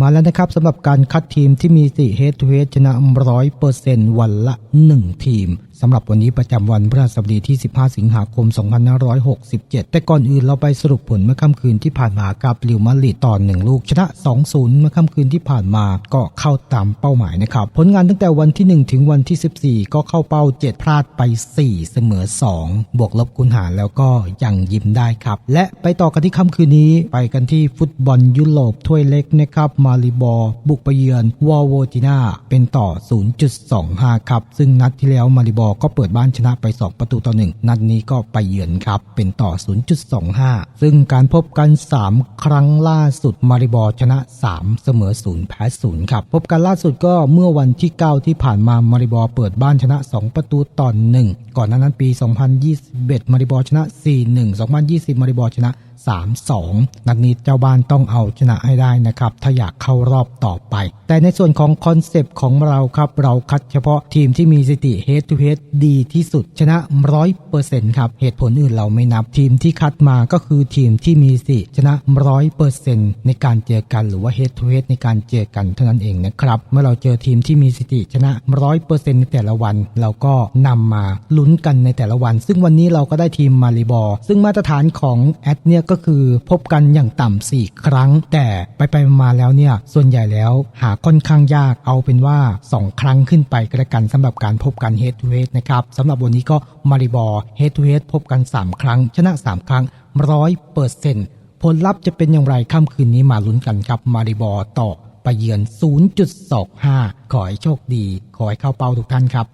มาแล้วนะครับสำหรับการคัดทีมที่มีสิเฮดทูเฮดชนะร้อยเปอร์เซนต์วันละ 1 ทีมสำหรับวันนี้ประจำวันพฤหัสบดีที่ 15 สิงหาคม 2567 แต่ก่อนอื่นเราไปสรุปผลเมื่อค่ำคืนที่ผ่านมากับลิวมาริดต่อหนึ่งลูกชนะ 2-0 เมื่อค่ำคืนที่ผ่านมาก็เข้าตามเป้าหมายนะครับผลงานตั้งแต่วันที่ 1 ถึงวันที่ 14 ก็เข้าเป้า 7 พลาดไป 4 เสมอ 2 บวกลบคูณหารแล้วก็ยังยิ้มได้ครับ และไปต่อกันที่ค่ำคืนนี้ไปกันที่ฟุตบอลยุโรปถ้วยเล็กนะครับมาริบอร์บุกไปเยือนวอลโวตินาเป็นต่อ 0.25 ครับซึ่งึ่งนัดที่แล้วมาริบอร์ก็เปิดบ้านชนะไป 2 ประตูต่อ 1 นัดนี้ก็ไปเยือนครับ เป็นต่อ 0.25 ซึ่งการพบกัน 3 ครั้งล่าสุดมาริบอร์ชนะ 3 เสมอ 0 แพ้ 0 ครับ พบกันล่าสุดก็เมื่อวันที่ 9 ที่ผ่านมามาริบอร์เปิดบ้านชนะ 2 ประตูต่อ 1 ก่อนหน้านั้นปี 2021 มาริบอร์ชนะ 4-1 2020 มาริบอร์ชนะ3-2 นัดนี้เจ้าบ้านต้องเอาชนะให้ได้นะครับ ถ้าอยากเข้ารอบต่อไป แต่ในส่วนของคอนเซปต์ของเราครับ เราคัดเฉพาะทีมที่มีสติ head to head ดีที่สุด ชนะ100%ครับ เหตุผลอื่นเราไม่นับทีมที่คัดมาก็คือทีมที่มีสถิติชนะ100%ในการเจอกันหรือว่า head to head ในการเจอกันเท่านั้นเองนะครับ เมื่อเราเจอทีมที่มีสติชนะ100%ในแต่ละวัน เราก็นำมาลุ้นกันในแต่ละวัน ซึ่งวันนี้เราก็ได้ทีมมาริบอซึ่งมาตรฐานของแอดเนี่ยก็คือพบกันอย่างต่ำสี่ครั้ง แต่ไปไปมาแล้วเนี่ยส่วนใหญ่แล้วหาค่อนข้างยากเอาเป็นว่า 2 ครั้งขึ้นไปก็แล้วกันสำหรับการพบกัน head to head นะครับสำหรับวันนี้ก็มาริบอร์ head to head พบกัน 3 ครั้ง ชนะ 3 ครั้งร้อยเปอร์เซ็นต์ผลลัพธ์จะเป็นอย่างไรค่ำคืนนี้มาลุ้นกันครับมาริบอร์ต่อไปเยือน 0.25 ขอให้โชคดี ขอให้เข้าเป้าทุกท่านครับ